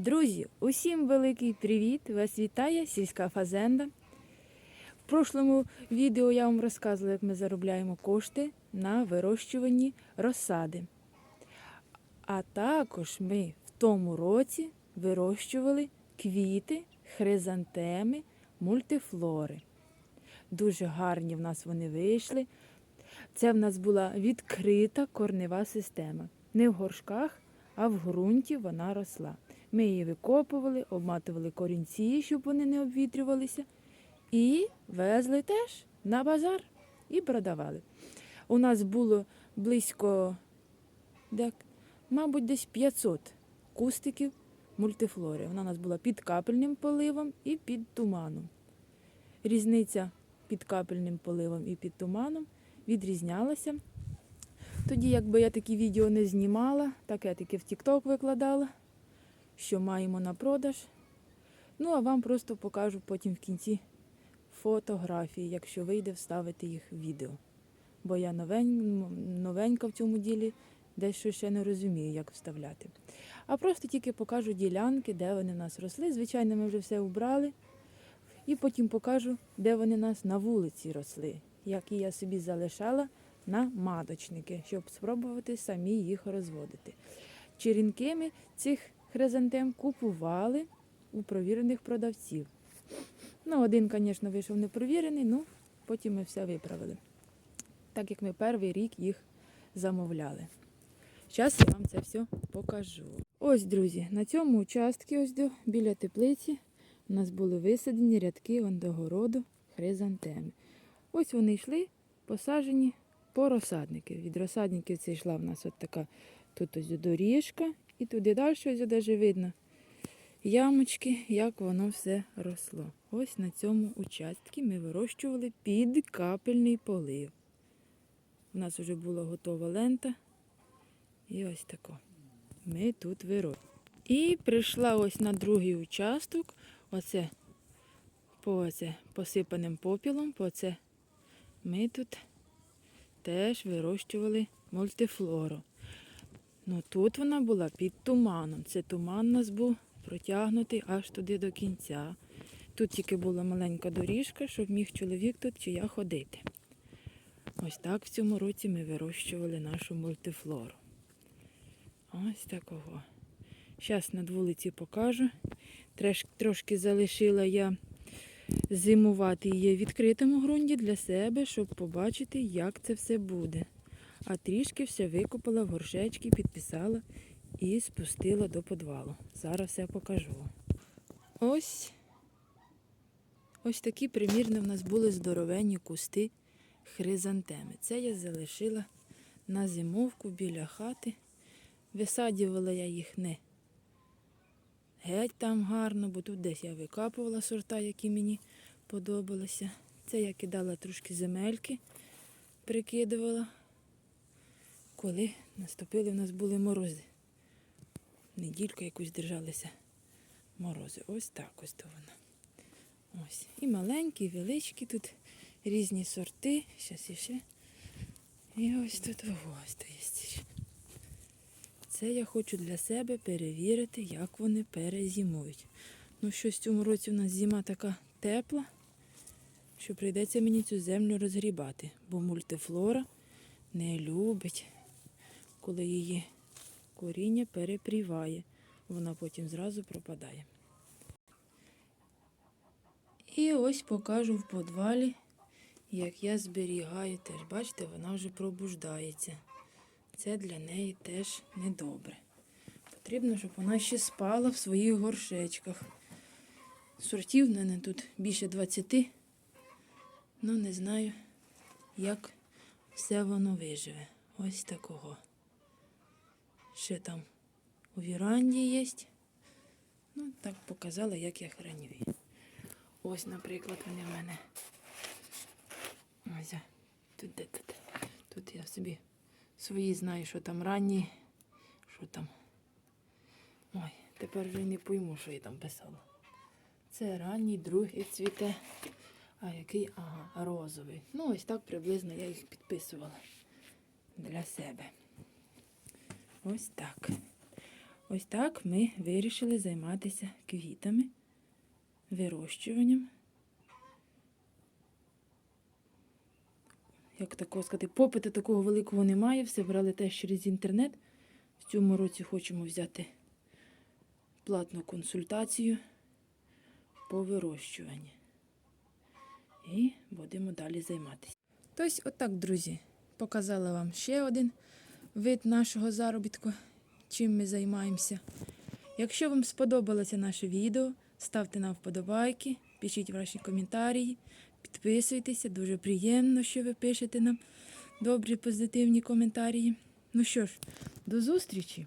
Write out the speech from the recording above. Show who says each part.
Speaker 1: Друзі, усім великий привіт! Вас вітає сільська фазенда. В прошлому відео я вам розказувала, як ми заробляємо кошти на вирощуванні розсади. А також ми в тому році вирощували квіти, хризантеми, мультифлори. Дуже гарні в нас вони вийшли. Це в нас була відкрита корнева система. Не в горшках, а в ґрунті вона росла. Ми її викопували, обматували корінці, щоб вони не обвітрювалися, і везли теж на базар і продавали. У нас було близько, мабуть, десь 500 кустиків мультифлори. Вона у нас була під капельним поливом і під туманом. Різниця під капельним поливом і під туманом відрізнялася. Тоді, якби я такі відео не знімала, так я таки в TikTok викладала, що маємо на продаж. Ну, а вам просто покажу потім в кінці фотографії, якщо вийде вставити їх в відео. Бо я новень, новенька в цьому ділі, дещо ще не розумію, як вставляти. А просто тільки покажу ділянки, де вони в нас росли. Звичайно, ми вже все убрали. І потім покажу, де вони у нас на вулиці росли, які я собі залишала на маточники, щоб спробувати самі їх розводити. Черенкими цих хризантем купували у провірених продавців. Ну, один, звісно, вийшов непровірений, ну потім ми все виправили. Так як ми перший рік їх замовляли. Зараз я вам це все покажу. Ось, друзі, на цьому участку, ось до, біля теплиці, у нас були висадені рядки до хризантеми. Ось вони йшли, посаджені по розсадники. Від розсадників це йшла в нас от така тут ось доріжка, і туди далі ось даже видно ямочки, як воно все росло. Ось на цьому участку ми вирощували під капельний полив. У нас вже була готова лента. І ось тако. Ми тут вирощуємо. І прийшла ось на другий участок. Оце по оце посипаним попілом, по це ми тут теж вирощували мультифлору. Ну тут вона була під туманом. Це туман нас був протягнутий аж туди до кінця. Тут тільки була маленька доріжка, щоб міг чоловік тут чи я ходити. Ось так в цьому році ми вирощували нашу мультифлору. Ось такого. Зараз над вулиці покажу. Треш, трошки залишила я зимувати її в відкритому ґрунті для себе, щоб побачити, як це все буде. А трішки все викопала в горшечки, підписала і спустила до підвалу. Зараз все покажу. Ось ось такі примірно в нас були здоровенні кусти хризантеми. Це я залишила на зимовку біля хати. Висаджувала я їх не геть там гарно, бо тут десь я викапувала сорта, які мені подобалися. Це я кидала трошки земельки, прикидувала, коли наступили в нас були морози. Недільку якусь держалися морози. Ось так ось то воно. Ось. І маленькі, і величкі тут різні сорти. Зараз іще. І ось тут ось то є. Це я хочу для себе перевірити, як вони перезимують. Ну, щось в цьому році у нас зима така тепла, що прийдеться мені цю землю розгрібати, бо мультифлора не любить, коли її коріння перепріває. Вона потім зразу пропадає. І ось покажу в подвалі, як я зберігаю теж. Бачите, вона вже пробуждається. Це для неї теж недобре. Потрібно, щоб вона ще спала в своїх горшечках. Сортів в мене тут більше 20. Ну, не знаю, як все воно виживе. Ось такого. Ще там у віранді є. Ну, так показала, як я храню. Ось, наприклад, вони в мене. Ось, тут де тут. Тут я собі свої знаю, що там ранні, що там. Ой, тепер вже не пойму, що я там писала. Це ранній, другий цвіте. А який? Ага, розовий. Ну, ось так приблизно я їх підписувала для себе. Ось так. Ось так ми вирішили займатися квітами, вирощуванням. Як такого сказати, попиту такого великого немає, все брали теж через інтернет. В цьому році хочемо взяти платну консультацію по вирощуванню. І будемо далі займатися. Тобто, отак, друзі, показала вам ще один вид нашого заробітку, чим ми займаємося. Якщо вам сподобалося наше відео, ставте нам вподобайки, пишіть ваші коментарі, підписуйтеся. Дуже приємно, що ви пишете нам добрі, позитивні коментарі. Ну що ж, до зустрічі!